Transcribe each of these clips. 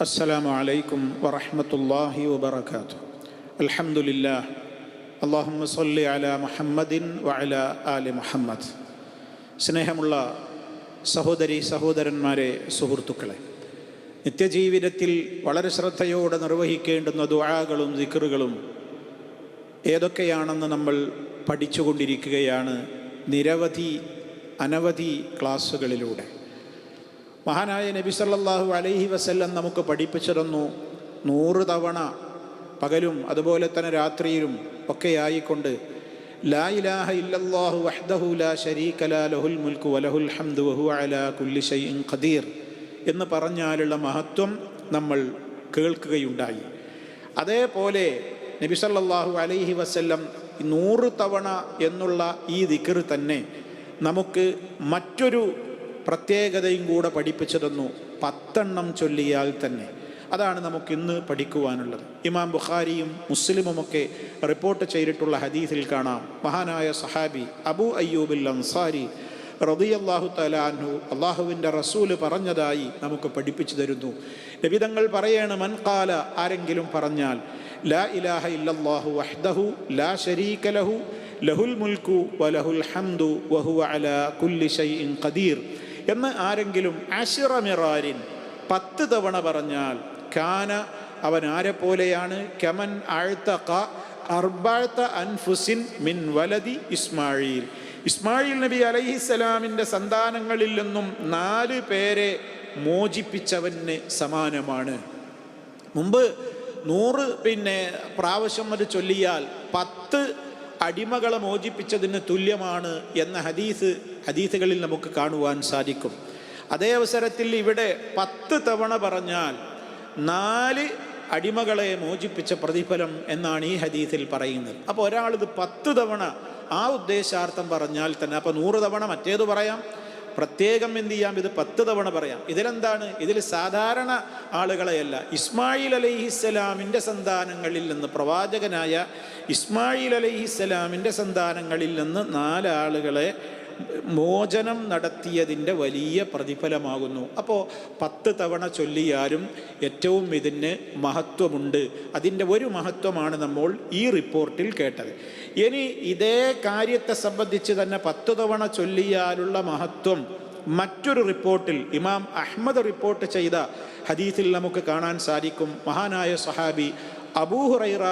السلام عليكم ورحمة الله وبركاته الحمد لله اللهم صل على محمد وعلى آل محمد സ്നേഹമുള്ള സഹോദരി സഹോദരന്മാരെ സുഹൃത്തുക്കളെ നിത്യജീവിതത്തിൽ വളരെ ശ്രദ്ധയോടെ നിർവഹിക്കേണ്ടുന്ന ദുആകളും ദിക്റുകളും ഏതൊക്കെയാണെന്ന് നമ്മൾ പഠിച്ചുകൊണ്ടിരിക്കുകയാണ് നിരവധി അനവധി ക്ലാസ്സുകളിലൂടെ മഹാനായ നബി സല്ലാഹു അലൈഹി വസല്ലം നമുക്ക് പഠിപ്പിച്ചിരുന്നു നൂറ് തവണ പകലും അതുപോലെ തന്നെ രാത്രിയിലും ഒക്കെ ആയിക്കൊണ്ട് ലാ ഇലാഹ ഇല്ലല്ലാഹു വഹ്ദഹു ലാ ശരീക ലാ ലഹുൽ മുൽക്കു വലഹുൽ ഹംദു വഹു അലാ കുല്ലി ഷൈഇൻ ഖദീർ എന്ന് പറഞ്ഞാലുള്ള മഹത്വം നമ്മൾ കേൾക്കുകയുണ്ടായി. അതേപോലെ നബി സല്ലല്ലാഹു അലൈഹി വസല്ലം നൂറ് തവണ എന്നുള്ള ഈ ദിക്കർ തന്നെ നമുക്ക് മറ്റൊരു പ്രത്യേകതയും കൂടെ പഠിപ്പിച്ചു തന്നു പത്തെണ്ണം ചൊല്ലിയാൽ തന്നെ. അതാണ് നമുക്ക് ഇന്ന് പഠിക്കുവാനുള്ളത്. ഇമാം ബുഖാരിയും മുസ്ലിമുമൊക്കെ റിപ്പോർട്ട് ചെയ്തിട്ടുള്ള ഹദീസിൽ കാണാം. മഹാനായ സഹാബി അബു അയ്യൂബിൽ അൻസാരി റദിയല്ലാഹു തലാൻഹു അള്ളാഹുവിന്റെ റസൂൽ പറഞ്ഞതായി നമുക്ക് പഠിപ്പിച്ചു തരുന്നു. ലഭിതങ്ങൾ പറയാണ് മൻകാല ആരെങ്കിലും പറഞ്ഞാൽ ലാ ഇലാഹ ഇല്ലല്ലാഹു വഹ്ദഹു ലാ ഷരീക ലഹു ലഹുൽ മുൽക്കു വലഹുൽ ഹംദു വഹുവ അല കുല്ലി ഷൈഇൻ ഖദീർ. എന്ന് ആരെങ്കിലും അഷിറമിറാരിൻ പത്ത് തവണ പറഞ്ഞാൽ കാന അവൻ ആരെ പോലെയാണ്? കമൻ ആഴ്ത്തക അർബാഴ്ത്ത അൻഫുസിൻ മിൻ വലതി ഇസ്മായിൽ ഇസ്മായിൽ നബി അലൈഹിസ്സലാമിന്റെ സന്താനങ്ങളിൽ നിന്നും നാല് പേരെ മോചിപ്പിച്ചവന് സമാനമാണ്. മുമ്പ് നൂറ് പിന്നെ പ്രാവശ്യം അത് ചൊല്ലിയാൽ പത്ത് അടിമകളെ മോചിപ്പിച്ചതിന് തുല്യമാണ് എന്ന ഹദീസ് ഹദീസുകളിൽ നമുക്ക് കാണുവാൻ സാധിക്കും. അതേ അവസരത്തിൽ ഇവിടെ പത്ത് തവണ പറഞ്ഞാൽ നാല് അടിമകളെ മോചിപ്പിച്ച പ്രതിഫലം എന്നാണ് ഈ ഹദീസിൽ പറയുന്നത്. അപ്പോൾ ഒരാളിത് പത്ത് തവണ ആ ഉദ്ദേശാർത്ഥം പറഞ്ഞാൽ തന്നെ അപ്പോൾ നൂറ് തവണ മറ്റേത് പറയാം പ്രത്യേകം എന്ത് ചെയ്യാം? ഇത് പത്ത് തവണ പറയാം. ഇതിലെന്താണ്? ഇതിൽ സാധാരണ ആളുകളെയല്ല. ഇസ്മായിൽ അലൈഹിസ്സലാമിന്റെ സന്താനങ്ങളിൽ നിന്ന് പ്രവാചകനായ ഇസ്മായിൽ അലൈഹിസ്സലാമിന്റെ സന്താനങ്ങളിൽ നിന്ന് നാലാളുകളെ മോചനം നടത്തിയതിന്റെ വലിയ പ്രതിഫലമാകുന്നു. അപ്പോൾ പത്ത് തവണ ചൊല്ലിയാലും ഏറ്റവും ഇതിന് മഹത്വമുണ്ട്. അതിന്റെ ഒരു മഹത്വമാണ് നമ്മൾ ഈ റിപ്പോർട്ടിൽ കേട്ടത്. ഇനി ഇതേ കാര്യത്തെ സംബന്ധിച്ച് തന്നെ പത്ത് തവണ ചൊല്ലിയാലുള്ള മഹത്വം മറ്റൊരു റിപ്പോർട്ടിൽ ഇമാം അഹമ്മദ് റിപ്പോർട്ട് ചെയ്ത ഹദീസിൽ നമുക്ക് കാണാൻ സാധിക്കും. മഹാനായ സഹാബി അബൂഹുറൈറ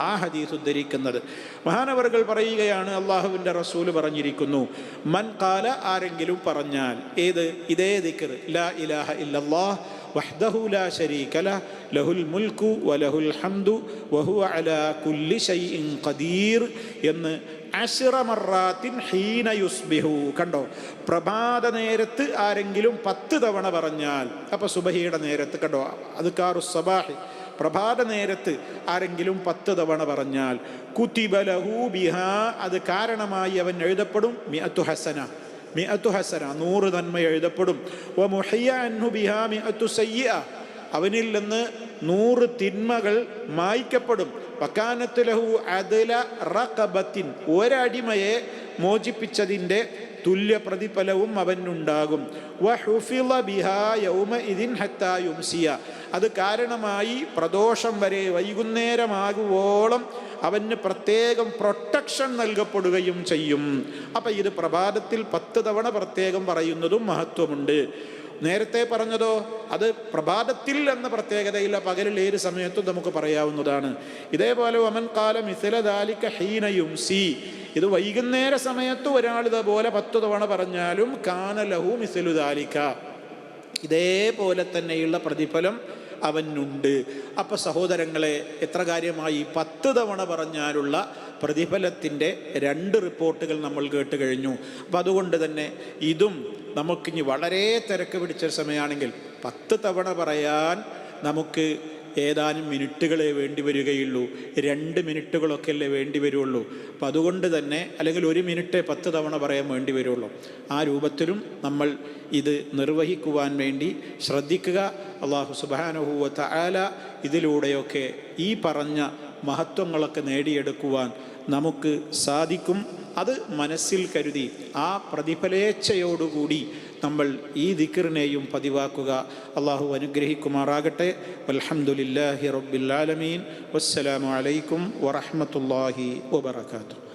ആ ഹദീസ് ഉദ്ധരിക്കുന്നത്. മഹാനവറുകൾ പറയുകയാണ് അള്ളാഹുവിന്റെ റസൂൽ പറഞ്ഞിരിക്കുന്നു മൻ കാല ആരെങ്കിലും പറഞ്ഞാൽ ഏത്? ഇതേ ദിക്കർ ലാ ഇലാഹ ഇല്ലല്ലാഹ്. വഹ്ദഹു ലാ ശരീക ലഹ് ലഹുൽ മുൽക്കു വലഹുൽ ഹംദു വഹുവ അലാ കുല്ലി ഷൈഇൻ ഖദീർ എന്ന് അഷിറമറാത്തിൻ ഹീന യുസ്ബിഹു. കണ്ടോ? പ്രഭാത നേരത്ത് ആരെങ്കിലും പത്ത് തവണ പറഞ്ഞാൽ അപ്പോൾ സുബഹിയുടെ നേരത്ത് കണ്ടോ? അത് കാറു സബാഹി. പ്രഭാത നേരത്ത് ആരെങ്കിലും പത്ത് തവണ പറഞ്ഞാൽ കുത്തിബലഹു ബിഹ അത് കാരണമായി അവൻ എഴുതപ്പെടും മിഅത്തു ഹസന. മിഅത്തു ഹസന നൂറ് നന്മ എഴുതപ്പെടും. വ അൻഹു ബിഹാ അവനിൽ നിന്ന് നൂറ് തിന്മകൾ മായ്ക്കപ്പെടും. വക്കാനത്തുലഹു അദല റഖബത്തിൻ ഒരടിമയെ മോചിപ്പിച്ചതിന്റെ തുല്യ പ്രതിഫലവും അവനുണ്ടാകും അത് കാരണമായി പ്രദോഷം വരെ വൈകുന്നേരമാകുവോളം അവന് പ്രത്യേകം പ്രൊട്ടക്ഷൻ നൽകപ്പെടുകയും ചെയ്യും. അപ്പം ഇത് പ്രഭാതത്തിൽ പത്ത് തവണ പ്രത്യേകം പറയുന്നതും മഹത്വമുണ്ട്. നേരത്തെ പറഞ്ഞതോ അത് പ്രഭാതത്തിൽ എന്ന പ്രത്യേകതയില്ല. പകലിൽ ഏത് സമയത്തും നമുക്ക് പറയാവുന്നതാണ്. ഇതേപോലെ ഒമൻ കാലം ഇസലദാലിക്ക ഹീനയും സി ഇത് വൈകുന്നേര സമയത്ത് ഒരാൾ ഇതുപോലെ പത്ത് തവണ പറഞ്ഞാലും കാനലഹു മിസലുദാലിക്ക ഇതേപോലെ തന്നെയുള്ള പ്രതിഫലം അവനുണ്ട്. അപ്പം സഹോദരങ്ങളെ എത്ര കാര്യമായി പത്ത് തവണ പറഞ്ഞാലുള്ള പ്രതിഫലത്തിന്റെ രണ്ട് റിപ്പോർട്ടുകൾ നമ്മൾ കേട്ട് കഴിഞ്ഞു. അപ്പം അതുകൊണ്ട് തന്നെ ഇതും നമുക്കിനി വളരെ തിരക്ക് പിടിച്ച സമയമാണെങ്കിൽ പത്ത് തവണ പറയാൻ നമുക്ക് ഏതാനും മിനിറ്റുകളെ വേണ്ടി വരികയുള്ളൂ. രണ്ട് മിനിറ്റുകളൊക്കെ അല്ലേ വേണ്ടി വരുള്ളൂ. അപ്പം അതുകൊണ്ട് തന്നെ അല്ലെങ്കിൽ ഒരു മിനിറ്റ് പത്ത് തവണ പറയാൻ വേണ്ടി വരുള്ളൂ. ആ രൂപത്തിലും നമ്മൾ ഇത് നിർവഹിക്കുവാൻ വേണ്ടി ശ്രദ്ധിക്കുക. അള്ളാഹു സുബാനുഹൂവത്ത ആല ഇതിലൂടെയൊക്കെ ഈ പറഞ്ഞ മഹത്വങ്ങളൊക്കെ നേടിയെടുക്കുവാൻ നമുക്ക് സാധിക്കും. അത് മനസ്സിൽ കരുതി ആ പ്രതിഫലേച്ഛയോടുകൂടി നമ്മൾ ഈ ദിക്കറിനെയും പതിവാക്കുക. അള്ളാഹു അനുഗ്രഹിക്കുമാറാകട്ടെ. അലഹമുല്ലാഹി റബ്ബിൽ ആലമീൻ. വസ്സലാമു അലൈക്കും വറഹമത്തല്ലാഹി വബർക്കാത്തു